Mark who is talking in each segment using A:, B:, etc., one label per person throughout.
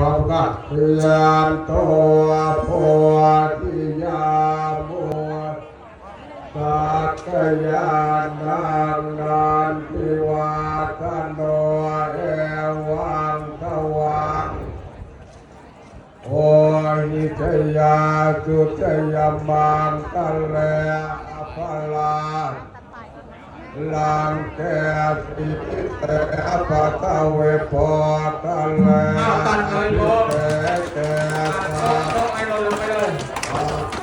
A: พร้อมกันเตือนตัวโพธิยามุสักยานนางนานทิวาทโนเอวังทวังโอ้ยชยาสุชยามังกัลเลอภลาลังแกสิเตอปะตะเวปอกัลเล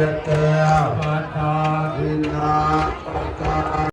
A: นั